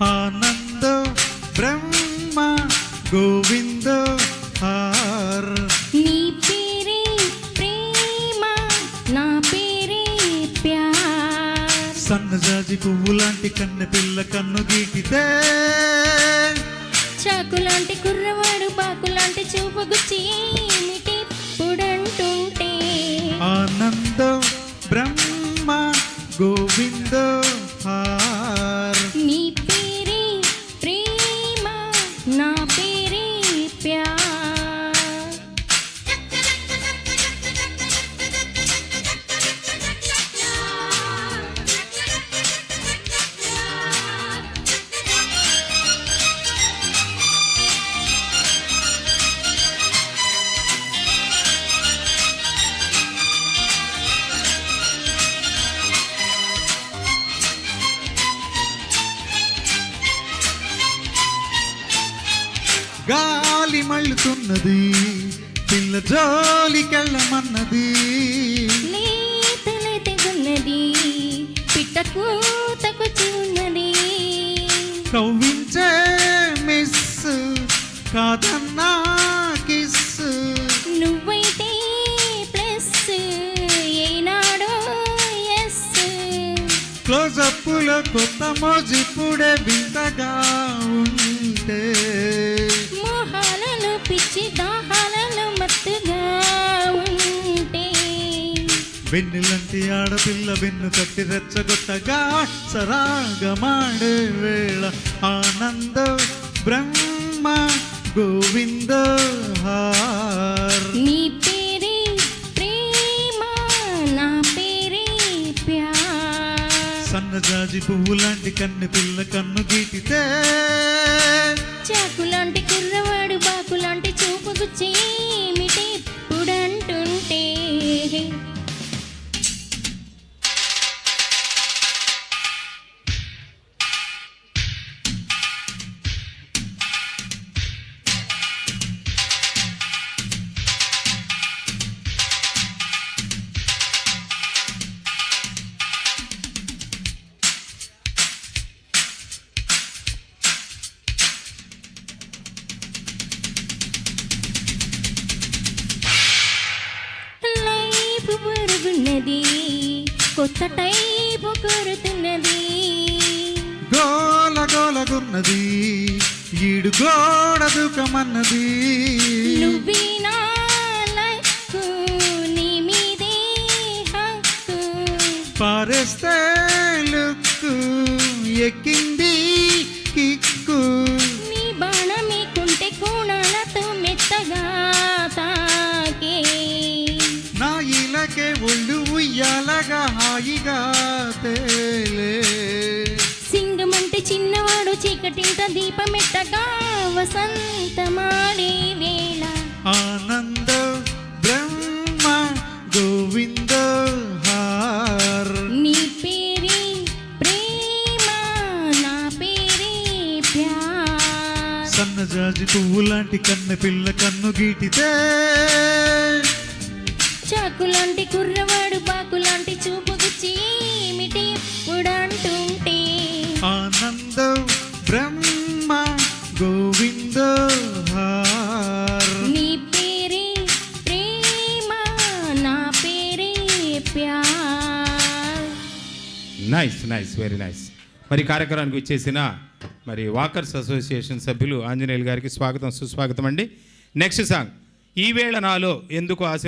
ఆనంద బ్రహ్మ గోవింద హార్. నీ పేరే ప్రేమ నా పేరే ప్యార్. సన్నజాజి పువ్వు లాంటి కన్నె పిల్ల కన్ను గీటితే. చాకులాంటి కుర్రవాడు బాకులాంటి చూపు గుచ్చి గాలి మళ్ళుతున్నది పిల్ల జోలికెళ్ళమన్నది లేత లేతగున్నది పిట్ట కూతకొచ్చి ఉన్నది కవ్వించే మిస్ కాదన్నా కిస్. నువ్వైతే ప్లస్ ఏనాడో ఎస్. క్లోజప్పులో కొత్త మోజిప్పుడే వింతగా ఉంటే వెన్నెలంటి ఆడపిల్ల వెన్ను తట్టి రెచ్చగొట్టగా సరాగమాడే వేళ. ఆనంద బ్రహ్మ గోవింద హార్. నీ పేరే ప్రేమ నా పేరే ప్యార్. సన్నజాజి పువ్వు లాంటి కన్నె పిల్ల కన్ను గీటితే చాకులాంటి కుర్రవాడు బాకులాంటి చూపు గుచ్చి బరుగున్నది కొత్త టైపు కోరుతున్నది గోల గోలగున్నది ఈడు గోడ దుఃఖమన్నది నువ్వే నా లైఫ్ నీ మీదే హక్కు. పారేస్తే లుక్కు ఎక్కింది హాయిగా తేలే. సింగమంటే చిన్నవాడు చీకటింత దీపమెట్టగా వసంతమాడే వేళ. ఆనంద బ్రహ్మ గోవింద హార్. నీ పేరే ప్రేమ నా పేరే ప్యార్. సన్నజాజి పువ్వు లాంటి కన్నె పిల్ల కన్ను గీటితే చాకులాంటి కుర్రవాడు ఆనంద బ్రహ్మ గోవింద నీ పేరే ప్రేమ నా పేరే ప్యార్. నైస్ నైస్ వెరీ నైస్ మరి కార్యక్రమానికి వచ్చేసిన మరి వాకర్స్ అసోసియేషన్ సభ్యులు ఆంజనేయులు గారికి స్వాగతం సుస్వాగతం అండి. నెక్స్ట్ సాంగ్ ఈ వేళ నాలో ఎందుకు ఆశ